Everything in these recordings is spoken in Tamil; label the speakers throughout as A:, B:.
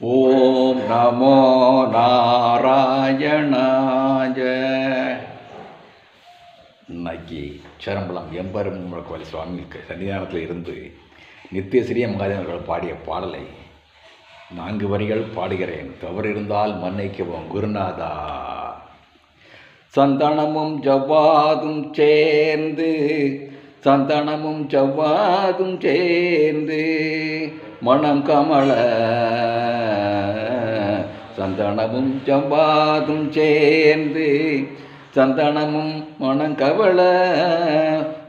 A: ஓம் நமோ நாராயணாய. இன்னைக்கு சேரம்பலம் எம்பெரும் கோயில் சுவாமிக்கு சன்னிதானத்தில் இருந்து நித்தியசிறிய மகாதேவர்கள் பாடிய பாடலை நான்கு வரிகள் பாடுகிறேன். தவறு இருந்தால் மன்னிக்கவும் குருநாதா. சந்தனமும் ஜவ்வாதும் சேர்ந்து சந்தனமும் ஜவ்வாதும் சேர்ந்து மணம் கமல. சந்தனமும் ஜவ்வாதும் சேர்ந்து சந்தனமும் மணங்கவள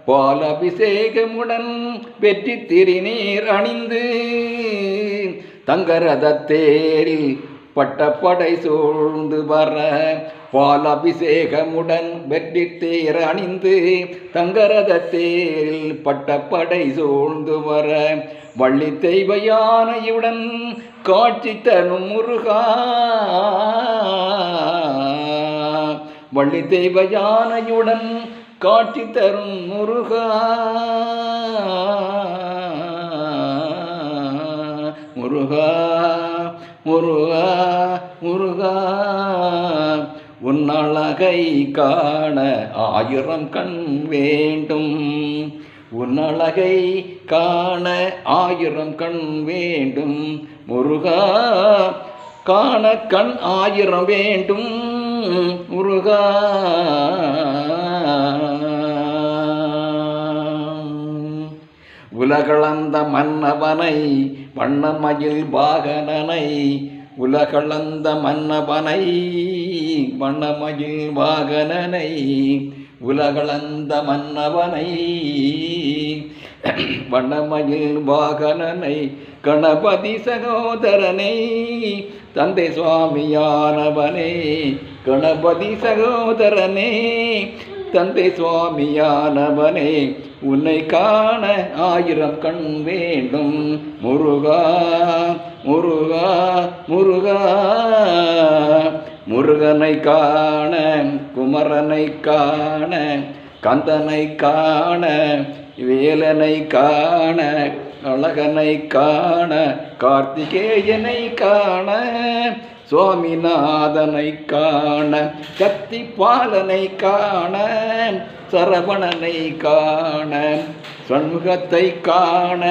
A: பால் அபிஷேகமுடன் வெற்றி திருநீர் அணிந்து தங்கரதத்தேரில் பட்டப்படை சூழ்ந்து வர பால் அபிஷேகமுடன் வெற்றி தேர் அணிந்து தங்கரத தேரில் பட்டப்படை சூழ்ந்து வர வள்ளி தெய்வ யானையுடன் காட்சி தரும் முருகா. வள்ளி தெய்வ யானையுடன் காட்சி தரும் முருகா முருகா. முருகா முருகா உன்னழகை காண ஆயிரம் கண் வேண்டும். உன்னழகை காண ஆயிரம் கண் வேண்டும். முருகா காண கண் ஆயிரம் வேண்டும். முருகா உலகளந்த மன்னவனை வண்ணமயில் வாகனனை உலகளந்த மன்னவனை வண்ணமயில் வாகனனை உலகளந்த மன்னவனை வண்ணமயில் வாகனனை கணபதி சகோதரனை தந்தை சுவாமியானவனே கணபதி சகோதரனே தந்தை சுவாமியானவனே உன்னை காண ஆயிரம் கண் வேண்டும். முருகா முருகா முருகா. முருகனை காண குமரனை காண கந்தனை காண வேலனை காண அழகனை காண கார்த்திகேயனை காண சுவாமிநாதனை காண கத்தி பாலனை காண சரவணனை காண சண்முகத்தை காண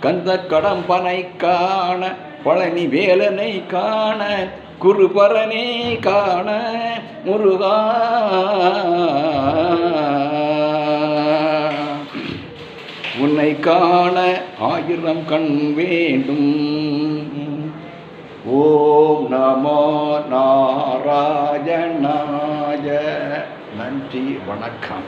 A: கந்த கடம்பனை காண பழனி வேலனை காண குருபரனை காண முருகா. உன்னை காண ஆயிரம் கண் வேண்டும். நாராயணாய நன்றி வணக்கம்.